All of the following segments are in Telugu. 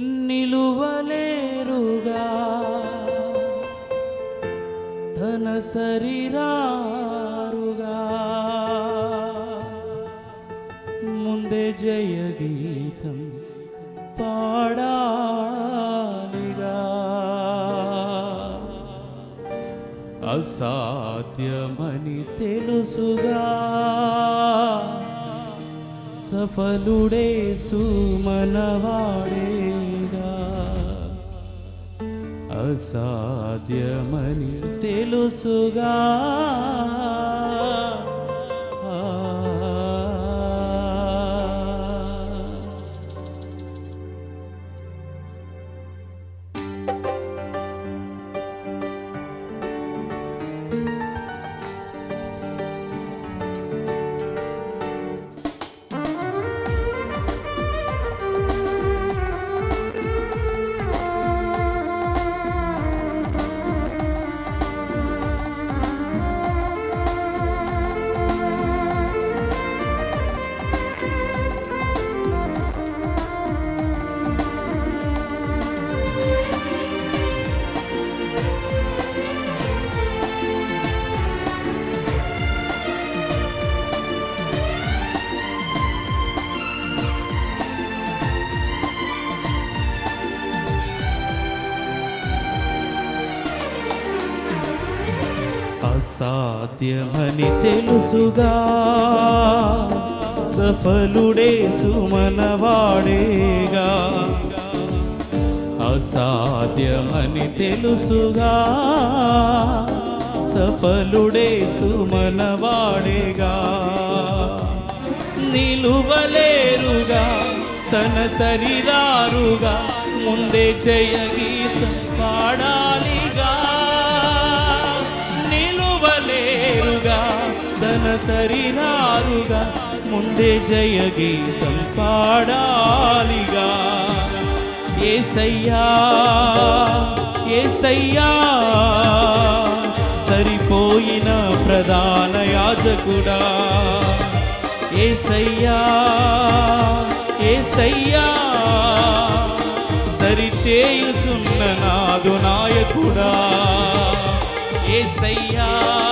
నిలువలేరుగా. ధన శరీరారుగా. ముందే జయ గీతం పాడాలిగా. అసాధ్యమని తెలుసుగా. సఫలుడే సుమనవాడే అసాధ్యమని తెలుసుగా. సాధ్యమని తెలుసుగా. సఫలుడే సుమనవాడేగా. అసాధ్యమని తెలుసుగా. సఫలుడే సుమనవాడేగా. నిలువలేరుగా తన సరిదారుగా ముందే జయ గీత పాడాలిగా. సరిరారుగా ముందే జయ గీతం పాడాలిగా. ఏసయ్యా ఏసయ్యా సరిపోయిన ప్రధాన యాజకుడా. ఏసయ్యా ఏసయ్యా సరిచేయుచున్న నాదు నాయకుడా. ఏసయ్యా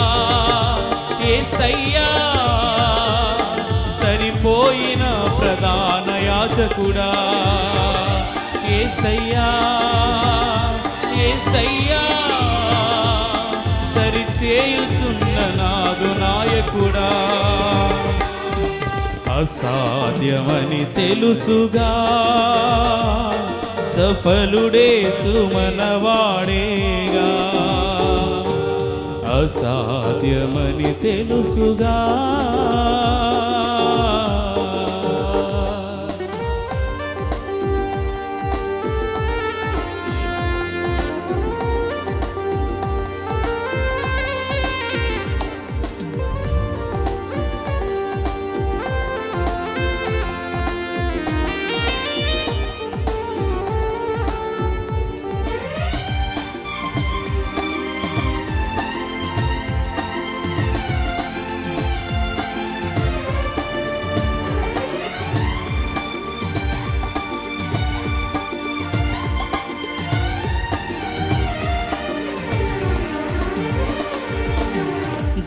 ఏసయ్యా. సరిపోయిన ప్రధాన యాజకుడా. ఏసయ్యా ఏసయ్యా. సరిచేయుచున్న నాదు నాయకుడా. అసాధ్యమని తెలుసుగా. సఫలుడే సుమనవాడే. అసాధ్యమని తెలుసుగా.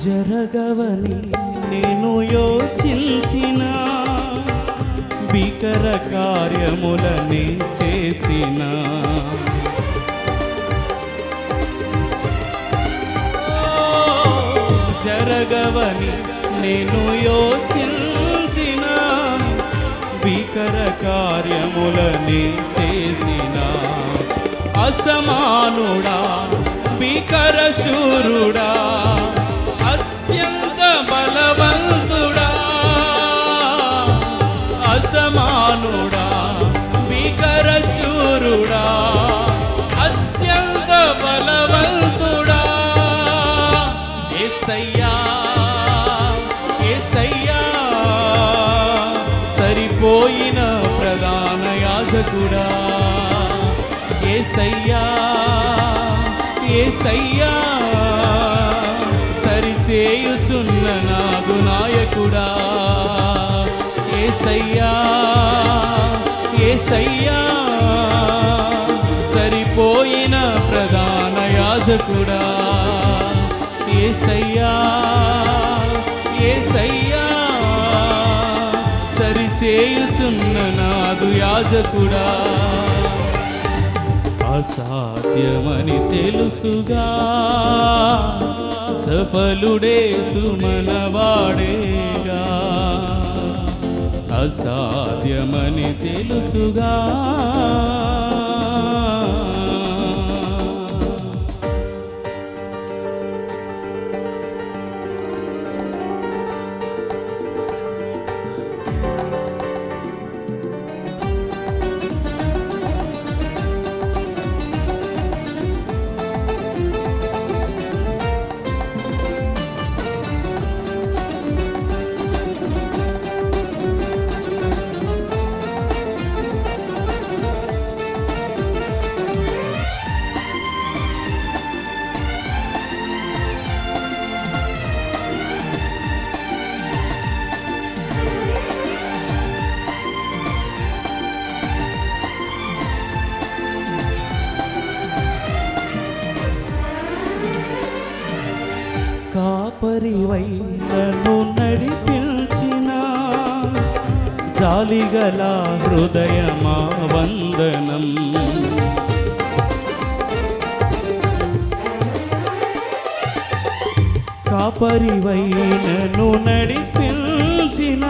జరగవని నేను యోచించిన భీకర కార్యములని చేసిన. జరగవని నేను యోచించిన భీకర కార్యములని చేసిన. అసమానుడా భీకర శూరుడా ఎస్సయ్యా ఏసయ్యా సరిపోయిన ప్రధాన యాజకుడా. ఏసయ్యా ఏసయ్యా సరిచేయుచున్న నాదు నాయకుడా. ఏసయ్యా ఏసయ్యా ఏసయ్యా ఏసయ్యా సరిచేయుచున్న నాదు యాజకుడా. అసాధ్యమని తెలుసుగా సఫలుడే సుమనవాడేగా. అసాధ్యమని తెలుసుగా కాపరివై నన్ను నడిపించిన జాలిగల హృదయమా వందనం కాపరివై నన్ను నడిపించిన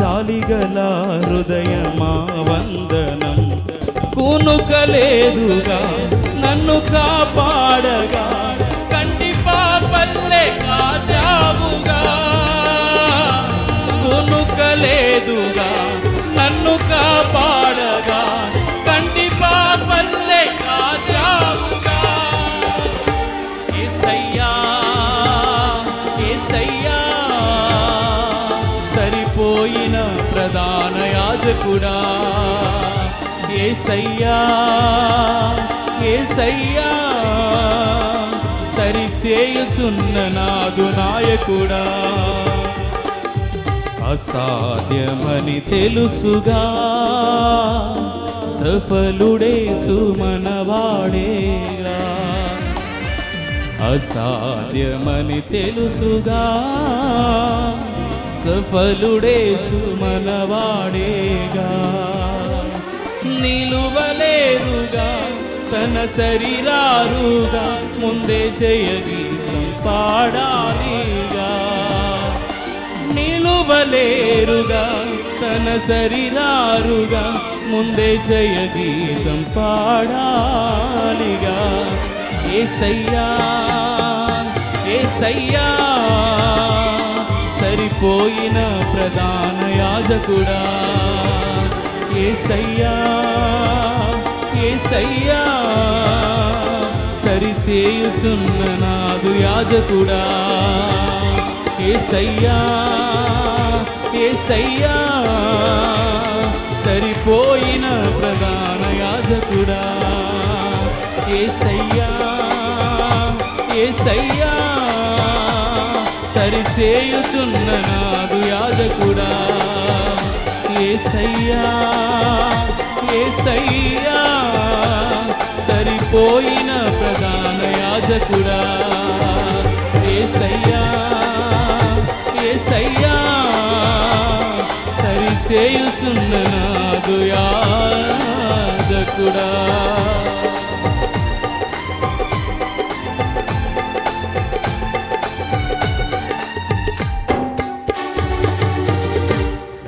జాలిగల హృదయమా వందనం కునుకలేదుగా నన్ను కాపాడగా ప్రధాన యాజకుడా. ఏసయ్యా ఏసయ్యా సరిచేయుచున్న నాదు నాయకుడా. అసాధ్యమని తెలుసుగా సఫలుడే సుమనవాడేరా. అసాధ్యమని తెలుసుగా సఫలుడే సుమనవాడేగా నిలువలేరుగా తన శరీరారుగా ముందే జయగీతం పాడాలిగా. నిలువలేరుగా తన శరీరారుగా ముందే జయగీతం పాడాలిగా. ఏ సయ్యా ఏ సయ్యా పోయిన ప్రధాన యాజకుడా. ఏసయ్యా ఏసయ్యా సరిచేయుచున్న నాదు యాజకుడా. ఏసయ్యా ఏసయ్యా సరిపోయిన ప్రధాన యాజకుడా. ఏసయ్యా ఏసయ్యా సరిచేయుచున్న నాదు యాజకుడా. ఏసయ్యా ఏసయ్యా సరిపోయిన ప్రధాన యాజకుడా. ఏసయ్యా ఏసయ్యా